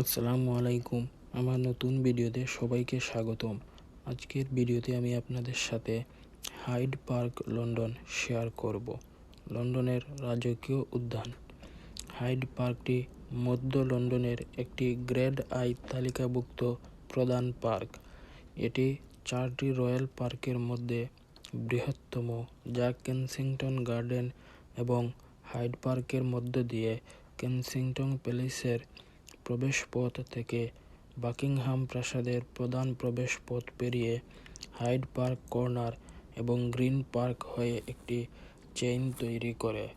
আসসালামু আলাইকুম। আমার নতুন ভিডিওতে সবাইকে স্বাগতম। আজকের ভিডিওতে আমি আপনাদের সাথে হাইড পার্ক লন্ডন শেয়ার করব। লন্ডনের রাজকীয় উদ্যান। হাইড পার্কটি মধ্য লন্ডনের একটি গ্রেড আই তালিকাভুক্ত প্রধান পার্ক। এটি চারটি রয়্যাল পার্কের মধ্যে বৃহত্তম, যা কেনসিংটন গার্ডেন এবং হাইড পার্কের মধ্য দিয়ে কেনসিংটন প্যালেসের প্রবেশপথ থেকে বাকিংহাম প্রাসাদের প্রধান প্রবেশপথ পেরিয়ে হাইড পার্ক কর্নার এবং গ্রিন পার্ক হয়ে একটি চেইন তৈরি করে।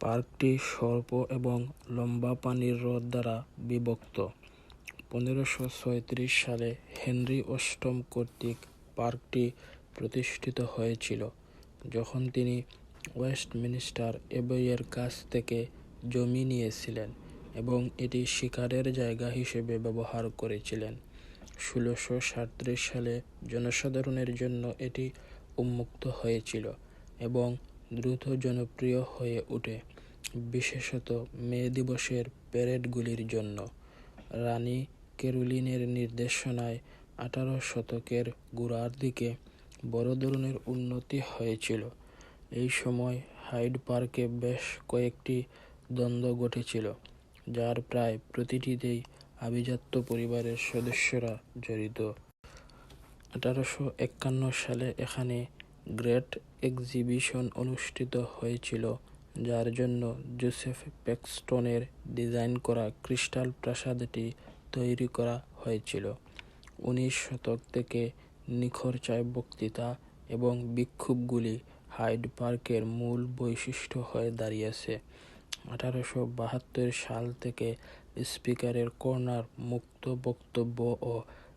পার্কটি স্বল্প এবং লম্বা পানির হ্রদ দ্বারা বিভক্ত। পনেরোশো ছয়ত্রিশ সালে হেনরি অষ্টম কর্তৃক পার্কটি প্রতিষ্ঠিত হয়েছিল, যখন তিনি ওয়েস্টমিনিস্টার এবইয়ের কাছ থেকে জমি নিয়েছিলেন। এবং এটি শিকারের জায়গা হিসেবে ব্যবহার করেছিলেন। ষোলোশো সাঁত্রিশ সালে জনসাধারণের জন্য এটি উন্মুক্ত হয়েছিল এবং দ্রুত জনপ্রিয় হয়ে ওঠে, বিশেষত মে দিবসের প্যারেডগুলির জন্য। রানী ক্যারোলিনের নির্দেশনায় আঠারো শতকের গোড়ার দিকে বড় ধরনের উন্নতি হয়েছিল। এই সময় হাইড পার্কে বেশ কয়েকটি দ্বন্দ্ব ঘটেছিল। যার প্রায় প্রতিটিতেই আভিজাত্য পরিবারের সদস্যরা জড়িত। আঠারোশো একান্ন সালে এখানে গ্রেট এক্সিবিশন অনুষ্ঠিত হয়েছিল, যার জন্য জোসেফ প্যাক্সটনের ডিজাইন করা ক্রিস্টাল প্রাসাদটি তৈরি করা হয়েছিল। উনিশ শতক থেকে নিখরচায় বক্তৃতা এবং বিক্ষোভগুলি হাইড পার্কের মূল বৈশিষ্ট্য হয়ে দাঁড়িয়েছে। আঠারোশো বাহাত্তর সাল থেকে স্পিকারের কর্নার মুক্ত বক্তব্য ও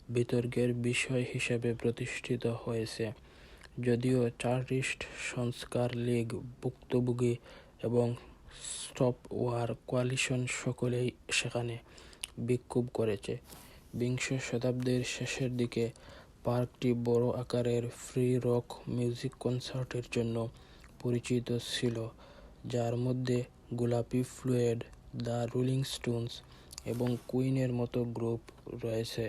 বিতর্কের বিষয় হিসেবে প্রতিষ্ঠিত হয়েছে। যদিও চার্টিস্ট সংস্কার লীগ, ভুক্তভোগী এবং স্টপ ওয়ার কোয়ালিশন সকলেই সেখানে বিক্ষোভ করেছে। বিংশ শতাব্দীর শেষের দিকে পার্কটি বড় আকারের ফ্রি রক মিউজিক কনসার্টের জন্য পরিচিত ছিল, যার মধ্যে গোলাপি ফ্লুয়েড দ্য রুলিং স্টোনস এবং কুইনের মতো গ্রুপ রয়েছে।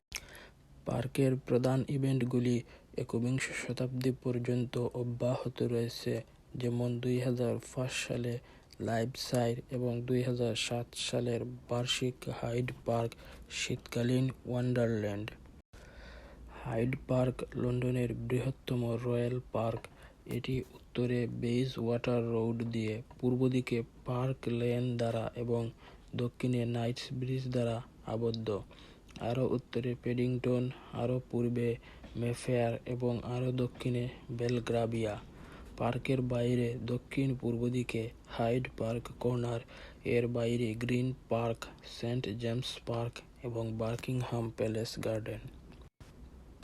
পার্কের প্রধান ইভেন্টগুলি একবিংশ শতাব্দী পর্যন্ত অব্যাহত রয়েছে, যেমন দুই হাজার পাঁচ সালে লাইভ সাইড এবং দুই হাজার সাত সালের বার্ষিক হাইড পার্ক শীতকালীন ওয়ান্ডারল্যান্ড। হাইড পার্ক লন্ডনের বৃহত্তম রয়্যাল পার্ক। এটি উত্তরে বেইজ ওয়াটার রোড দিয়ে পূর্ব দিকে পার্ক লেন দ্বারা এবং দক্ষিণে নাইটস ব্রিজ দ্বারা আবদ্ধ। আরও উত্তরে পেডিংটন আরও পূর্বে মেফেয়ার এবং আরও দক্ষিণে বেলগ্রাবিয়া পার্কের বাইরে দক্ষিণ পূর্ব দিকে হাইড পার্ক কর্নার এর বাইরে Green Park St James Park এবং বার্কিংহাম প্যালেস গার্ডেন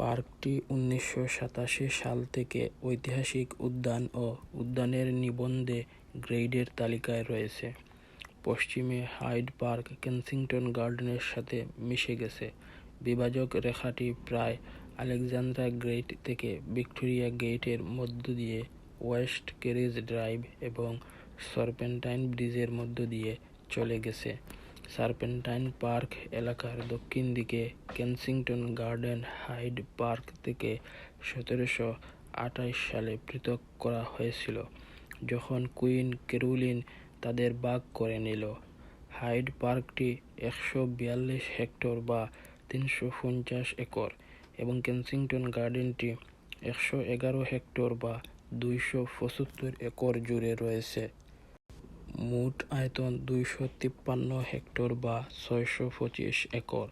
পার্কটি উনিশশো সাতাশি সাল থেকে ঐতিহাসিক উদ্যান ও উদ্যানের নিবন্ধে গ্রেডের তালিকায় রয়েছে। পশ্চিমে হাইড পার্ক কেনসিংটন গার্ডেনের সাথে মিশে গেছে। বিভাজক রেখাটি প্রায় আলেকজান্দ্রা গ্রেট থেকে ভিক্টোরিয়া গেটের মধ্য দিয়ে ওয়েস্ট ক্যারেজ ড্রাইভ এবং সরপেন্টাইন ব্রিজের মধ্য দিয়ে চলে গেছে। সার্পেন্টাইন পার্ক এলাকার দক্ষিণ দিকে কেনসিংটন গার্ডেন হাইড পার্ক থেকে সতেরোশো আঠাশ সালে পৃথক করা হয়েছিল, যখন কুইন কেরুলিন তাদের ভাগ করে নিল। হাইড পার্কটি একশো বিয়াল্লিশ হেক্টর বা তিনশো পঞ্চাশ একর এবং কেনসিংটন গার্ডেনটি একশো এগারো হেক্টর বা দুইশো পঁচাত্তর একর জুড়ে রয়েছে। মোট আয়তন দুইশো তিপ্পান্ন হেক্টর বা ছয়শো পঁচিশ একর।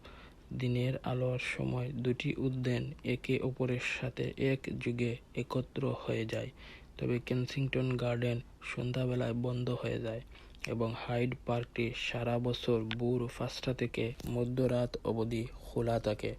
দিনের আলোর সময় দুটি উদ্যান একে অপরের সাথে এক যুগে একত্র হয়ে যায়, তবে কেনসিংটন গার্ডেন সন্ধ্যাবেলায় বন্ধ হয়ে যায় এবং হাইড পার্কটি সারা বছর ভোর পাঁচটা থেকে মধ্যরাত অবধি খোলা থাকে।